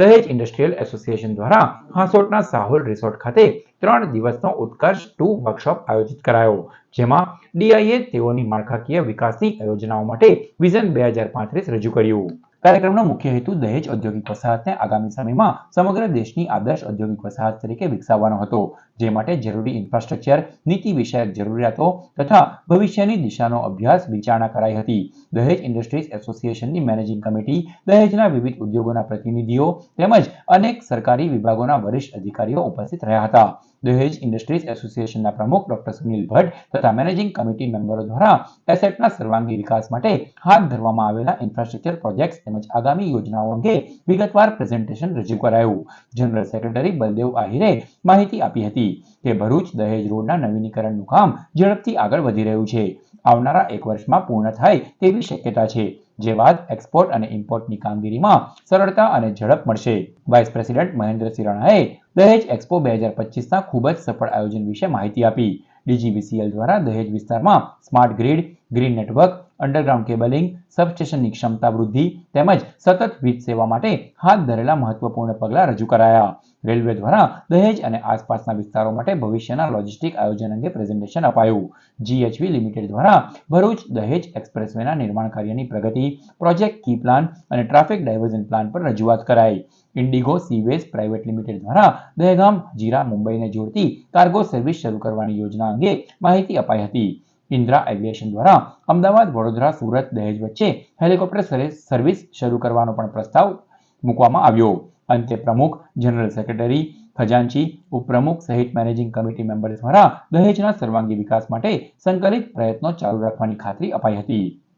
દહેજ industrial association દ્વારા હાંસોટના સાહોલ resort ખાતે ત્રણ દિવસનો ઉત્કર્ષ ટુ વર્કશોપ આયોજિત કરાયો, જેમાં ડીઆઈએ તેઓની માળખાકીય વિકાસની યોજનાઓ માટે વિઝન બે હજાર પાંત્રીસ રજૂ કર્યું. કાર્યક્રમનો મુખ્ય હેતુ દહેજ ઔદ્યોગિક વસાહતને આગામી સમયમાં સમગ્ર દેશની આદર્શ ઔદ્યોગિક વસાહત તરીકે વિકસાવવાનો હતો, જે માટે જરૂરી ઇન્ફ્રાસ્ટ્રક્ચર નીતિ વિષયક જરૂરિયાતો તથા ભવિષ્યની દિશાનો અભ્યાસ વિચારણા કરાઈ હતી. દહેજ ઇન્ડસ્ટ્રીઝ એસોસિએશનની મેનેજિંગ કમિટી દહેજના વિવિધ ઉદ્યોગોના પ્રતિનિધિઓ તેમજ અનેક સરકારી વિભાગોના વરિષ્ઠ અધિકારીઓ ઉપસ્થિત રહ્યા હતા. દહેજ ઇન્ડસ્ટ્રીઝ એસોસિએશનના પ્રમુખ ડોક્ટર સુનિલ ભટ્ટ તથા મેનેજિંગ કમિટી મેમ્બરો દ્વારા એસેટના સર્વાંગી વિકાસ માટે હાથ ધરવામાં આવેલા ઇન્ફ્રાસ્ટ્રક્ચર પ્રોજેક્ટ્સ તેમજ આગામી યોજનાઓ અંગે વિગતવાર પ્રેઝન્ટેશન રજૂ કરાયું. જનરલ સેક્રેટરી બલદેવ આહિરે માહિતી આપી હતી કે ભરૂચ દહેજ રોડના નવીનીકરણનું કામ ઝડપથી આગળ વધી રહ્યું છે. આવનારા એક વર્ષમાં પૂર્ણ થાય તેવી શક્યતા છે, જે બાદ એક્સપોર્ટ અને ઇમ્પોર્ટની કામગીરીમાં સરળતા અને ઝડપ મળશે. વાઇસ પ્રેસિડેન્ટ મહેન્દ્રસિંહ રાણાએ દહેજ એક્સપો બે હજાર પચીસના ખૂબ જ સફળ આયોજન વિશે માહિતી આપી. ડીજીવીસીએલ દ્વારા દહેજ વિસ્તારમાં smart grid green network underground cabling સબસ્ટેશનની ક્ષમતા વૃદ્ધિ તેમજ સતત વીજ સેવા માટે હાથ ધરેલા મહત્વપૂર્ણ પગલાં રજૂ કરાયા. રેલવે દ્વારા દહેજ અને આસપાસના વિસ્તારો માટે ભવિષ્યના લોજિસ્ટિક આયોજન અંગે પ્રેઝન્ટેશન અપાયું. જીએચવી લિમિટેડ દ્વારા ભરૂચ દહેજ એક્સપ્રેસવેના નિર્માણ કાર્યની પ્રગતિ, પ્રોજેક્ટ કી પ્લાન અને ટ્રાફિક ડાયવર્ઝન પ્લાન પર રજૂઆત કરાઈ. ઇન્ડિગો સીવેઝ પ્રાઇવેટ લિમિટેડ દ્વારા દહેગામ, જીરા, મુંબઈને જોડતી કાર્ગો સર્વિસ શરૂ કરવાની યોજના અંગે માહિતી અપાઈ હતી. ઇન્દ્રા એવિએશન દ્વારા અમદાવાદ, વડોદરા, સુરત, દહેજ વચ્ચે હેલિકોપ્ટર સર્વિસ શરૂ કરવાનો પણ પ્રસ્તાવ મૂકવામાં આવ્યો. અંતે પ્રમુખ, જનરલ સેક્રેટરી, ખજાનચી, ઉપપ્રમુખ સહિત મેનેજિંગ કમિટી મેમ્બર દ્વારા દહેજના સર્વાંગી વિકાસ માટે સંકલિત પ્રયત્નો ચાલુ રાખવાની ખાતરી અપાઈ હતી.